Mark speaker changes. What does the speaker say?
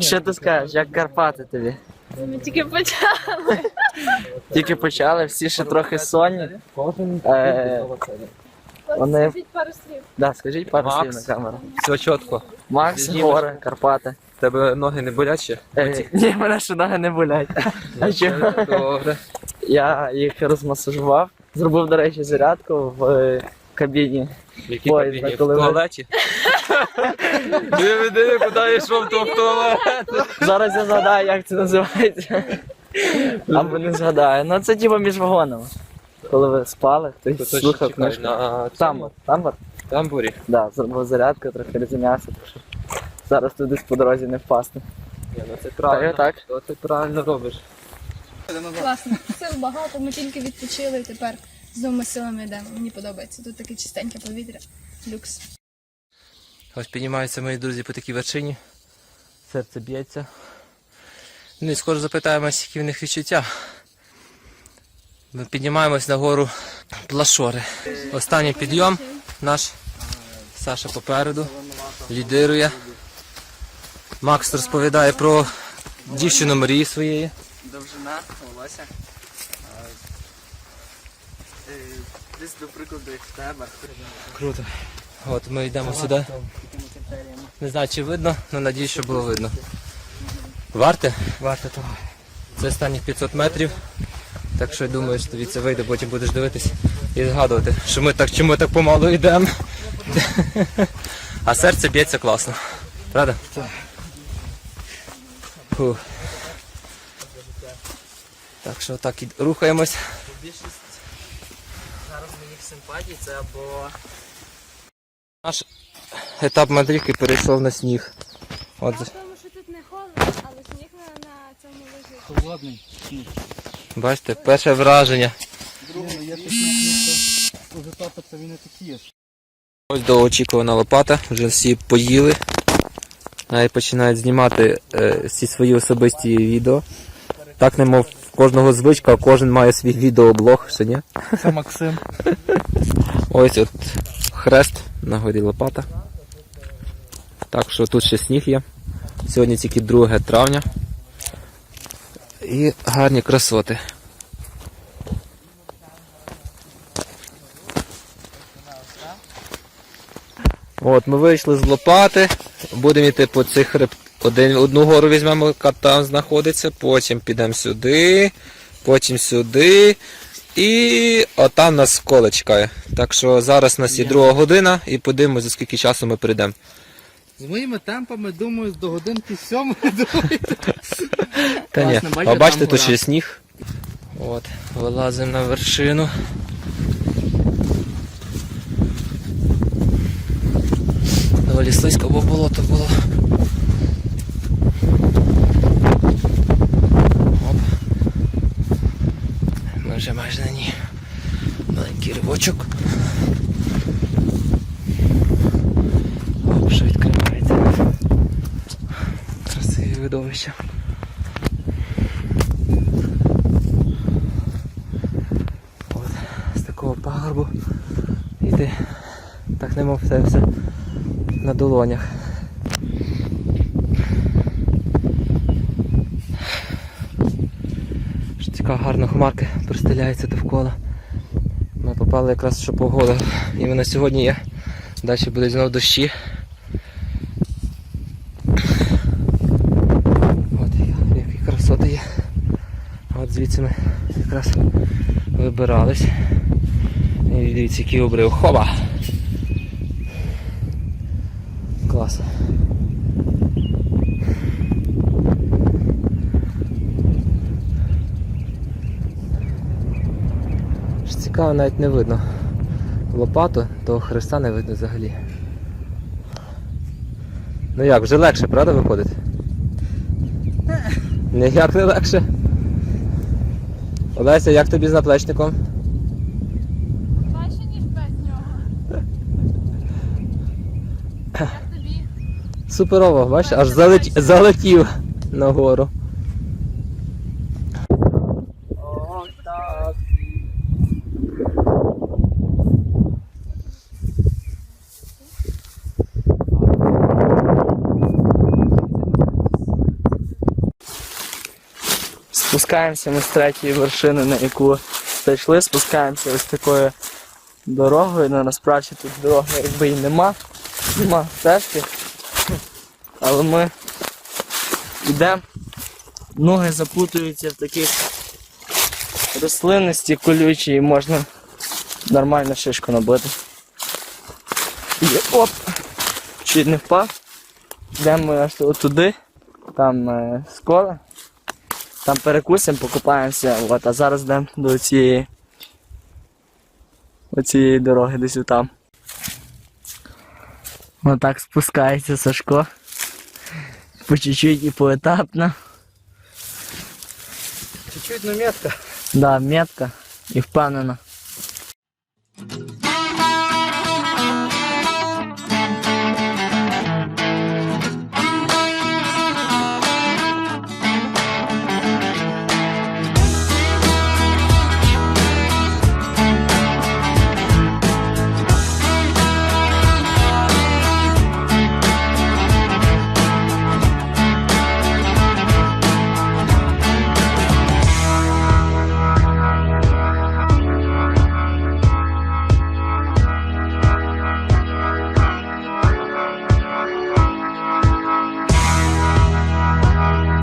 Speaker 1: Що ти скажеш, як Карпати тобі?
Speaker 2: Ми тільки почали.
Speaker 1: Тільки почали, всі ще трохи сонні. Е, Вони-
Speaker 2: Скажіть пару слів.
Speaker 1: Да, скажіть пару слів
Speaker 3: Макс.
Speaker 1: на камеру.
Speaker 3: Все чітко.
Speaker 1: Макс,
Speaker 3: Знімеш?
Speaker 1: гори, Карпати.
Speaker 3: Тебе ноги не болять ще?
Speaker 1: Е, Ні, мене ще ноги не болять. А чого?
Speaker 3: Добре.
Speaker 1: Я їх розмасажував. Зробив, до речі, зарядку в е, кабіні.
Speaker 3: В якій
Speaker 1: Ой,
Speaker 3: кабіні? В
Speaker 1: коли ви-
Speaker 3: туалеті? Диви, куди я йшов то в туалет.
Speaker 1: Зараз я згадаю, як це називається. Або не згадаю. Ну це типу між вагонами. Коли ви спали, хтось
Speaker 3: Точно
Speaker 1: слухав
Speaker 3: чекай,
Speaker 1: книжку.
Speaker 3: на
Speaker 1: Тамбур, тамбур?
Speaker 3: тамбурі.
Speaker 1: Да, зробив зарядку, трохи розім'явся, зараз туди по дорозі не впасти.
Speaker 3: Ні, ну це правильно.
Speaker 1: Так,
Speaker 3: То ти правильно робиш.
Speaker 2: Класно. Сил багато, ми тільки відпочили і тепер з новими силами йдемо. Мені подобається. Тут таке чистеньке повітря. Люкс.
Speaker 3: Ось піднімаються мої друзі по такій вершині. Серце б'ється. Ну і скоро запитаємось, які в них відчуття. Ми піднімаємось на гору Плашори. Останній підйом наш. Саша попереду. Лідирує. Макс розповідає про дівчину мрії своєї.
Speaker 1: Довжина волосся. Десь до прикладу, як в тебе.
Speaker 3: Круто. От ми йдемо сюди. Не знаю, чи видно, але надіюсь, що було видно. Варте?
Speaker 1: Варто того.
Speaker 3: Це останніх 500 метрів. Так що я думаю, що тобі це вийде, потім будеш дивитись і згадувати, що ми так, чому ми так помалу йдемо. А серце б'ється класно. Правда? Фух. Так що так і рухаємось.
Speaker 1: Симпатій це або
Speaker 3: Наш етап мандрівки перейшов на сніг. От,
Speaker 2: тому, що тут не холодно, але сніг на, на цьому лежить.
Speaker 4: Холодний.
Speaker 3: бачите, перше враження.
Speaker 4: Друге, є такі що уже топиться, він не такі.
Speaker 3: Ось довгоочікувана лопата, вже всі поїли. Навіть починають знімати е, всі свої особисті відео. Так немов в кожного звичка, кожен має свій відеоблог, що ні?
Speaker 4: Це Максим.
Speaker 3: Ось от хрест на горі лопата. Так що тут ще сніг є. Сьогодні тільки 2 травня. І гарні красоти. От, ми вийшли з лопати, будемо йти по цих хреб... Один, одну гору візьмемо, яка там знаходиться, потім підемо сюди, потім сюди. І отам нас коле чекає. Так що зараз у нас є друга година і подивимося, за скільки часу ми прийдемо.
Speaker 4: З моїми темпами, думаю, до годинки сьомої.
Speaker 3: Та ні, а бачите, тут ще сніг. От, вилазимо на вершину. Доволі слизько, бо болото було. Оп. Ми вже майже на ній. Маленький ривочок. Оп, що відкривається. Красиві видовища. От, з такого пагорбу йти. Так немов все все на долонях. Що Цікаво, гарно хмарки пристеляються довкола. Ми попали якраз що погода. Іменно сьогодні є. Далі будуть знову дощі. От які красоти є. От звідси ми якраз вибирались. І дивіться, який обрив. Хоба! Клас. Цікаво, навіть не видно. Лопату, того хреста не видно взагалі. Ну як, вже легше, правда, виходить? Ніяк не легше. Олеся, як тобі з наплечником?
Speaker 2: Краще, ніж без нього. Як тобі?
Speaker 3: Суперово, бачиш, аж залет... залетів нагору.
Speaker 1: Спускаємося ми з третьої вершини, на яку зайшли, спускаємося ось такою дорогою. Ну, насправді тут дороги якби і нема. Нема стежки. Але ми йдемо, ноги запутуються в таких рослинності колючі і можна нормально шишку набити. І оп! Чуть не впав. Йдемо аж туди, там е, скоро. Там перекусимо, покупаємося, от, а зараз йдемо до цієї оцієї дороги десь там. Отак спускається Сашко. По чуть-чуть і поетапно.
Speaker 4: Чуть-чуть, но метка.
Speaker 1: Да, метка і впевнено.